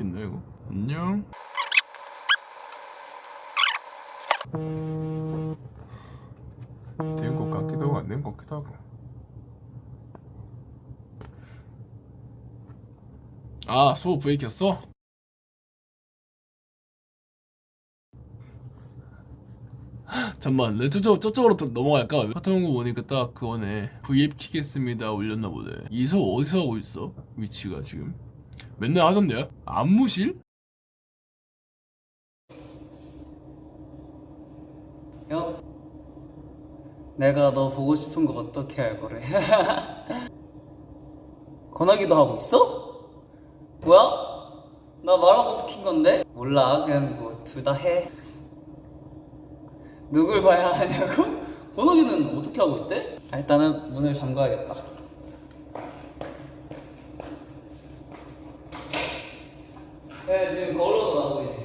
됐나 이거? 안녕. 된 것 같기도 하고 안 된 것 같기도 하고. 아, 소 브레이크였어? 잠만, 내 저쪽 저쪽으로 또 넘어갈까? 거 보니까 딱 그거네. V앱 키겠습니다 올렸나 보네. 이소 어디서 하고 있어? 위치가 지금? 맨날 하던데요? 안무실? 야, 내가 너 보고 싶은 거 어떻게 알 거래? 권하기도 하고 있어? 뭐야? 나 말하고 킨 건데? 몰라, 그냥 뭐 둘 다 해. 누굴 봐야 하냐고? 권하기는 어떻게 하고 있대? 아, 일단은 문을 잠가야겠다. 네, 지금 걸어서 나오고 있지.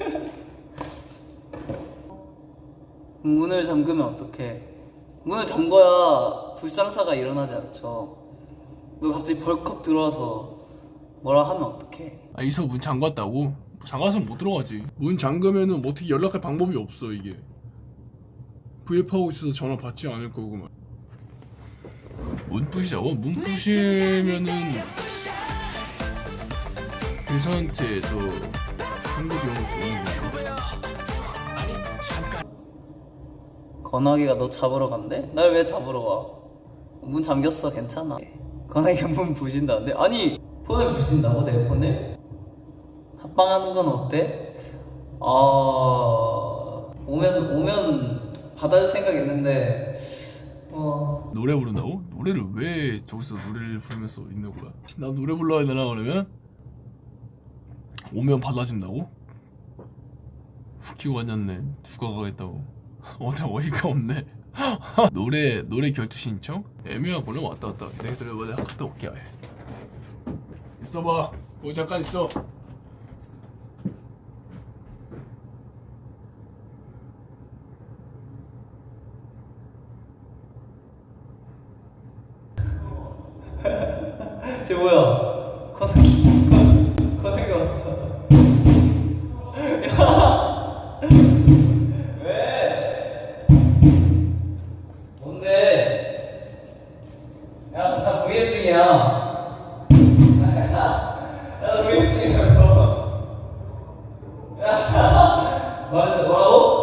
문을 잠그면 어떡해 문을 잠궈야 불상사가 일어나지 않죠 너 갑자기 벌컥 들어와서 뭐라 하면 어떡해 아 이소 문 잠갔다고? 잠가서 못 들어가지. 문 잠그면은 뭐 어떻게 연락할 방법이 없어 이게. V앱 하고 있어서 전화 받지 않을 거구만. 문 부시자고? 문 부시면은 유선한테 저 한국 영어 보는 거야. 건하기가 너 잡으러 간대? 날 왜 잡으러 와? 문 잠겼어 괜찮아 건하기가 문 부신다는데? 아니 폰을 부신다고 내 폰을? 합방하는 건 어때? 아 오면 오면 받아줄 생각 있는데 어 노래 부른다고? 노래를 왜 저기서 노래를 부르면서 있는 거야? 나 노래 불러야 되나 그러면? 오면 받아준다고? 웃기고 앉았네 누가 가겠다고 어제 어이가 없네 노래 노래 결투 신청? 애매하구나 왔다 갔다 내가 들려봐 내가 갔다 올게 있어봐 뭐 잠깐 있어 쟤 뭐야? 건하기 건- 건하기 왔어 야 왜? 뭔데? 야나 V앱 중이야 야나 V앱 중이라고 야 말했어 뭐라고?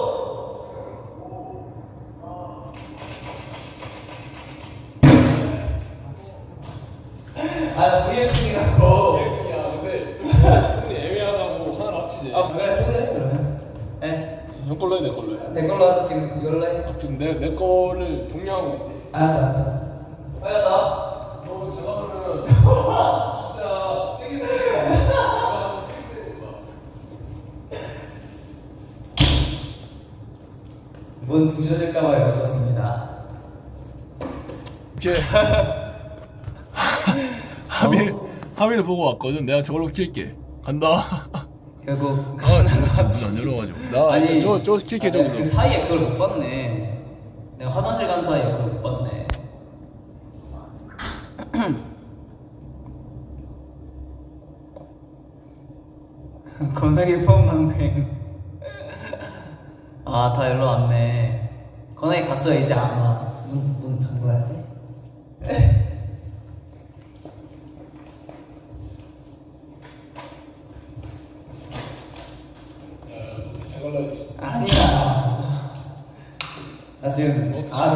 아나 V앱 중이라고 야 근데 톤이 애매하다고 하나를 합치지 아 그래 통일해 그러면 에? 형 걸로 해 내 걸로 해 된 걸로 하자 지금 이걸로 해. 아, 지금 내, 내 거를 종료하고. 알았어 알았어. 빨리 나. 너 전화하면 진짜 세게 부르지 문 부셔질까봐 열어줬습니다. 이렇게 하밀 하밀을 보고 왔거든. 내가 저걸로 킬게. 간다. 결국 아 진짜 문안 열어가지고. 나 일단 저, 저 킬게 아, 내가 그 저기서. 사이에 그걸 못 봤네. 내가 화장실 간 사이에 그걸 못 봤네. 건하게 폰망맹 아다 일로 왔네. 건하게 갔어 이제 안와문 문 잠궈야지 잠깐만지. 아니야 나 지금 아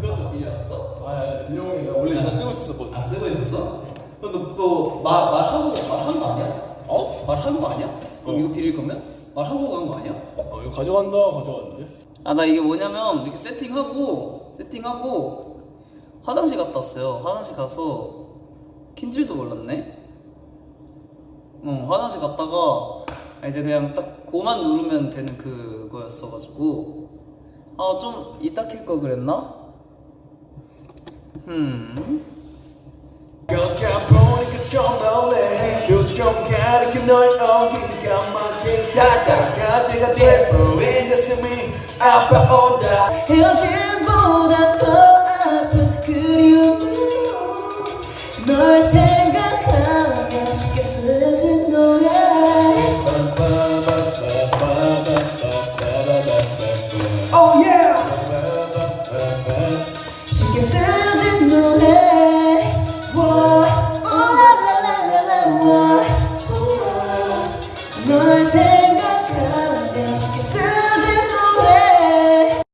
그것도 빌려왔어? 아 형이 원래 이거 쓰고 있었어. 뭐. 아 쓰고 있었어? 너너말 말하고 말한 거 아니야? 어? 말한 거 아니야? 그럼 어. 이거 빌릴 거면 말하고 간 거 아니야? 어 이거 가져간다 가져갔는데. 아 나 이게 뭐냐면 이렇게 세팅하고 세팅하고 화장실 갔다 왔어요. 화장실 가서 킨 줄도 몰랐네. 어 화장실 갔다가 아, 이제 그냥 딱 고만 누르면 되는 그거였어가지고 아 좀 이따 킬걸 그랬나? 음. 헤어짐보다 더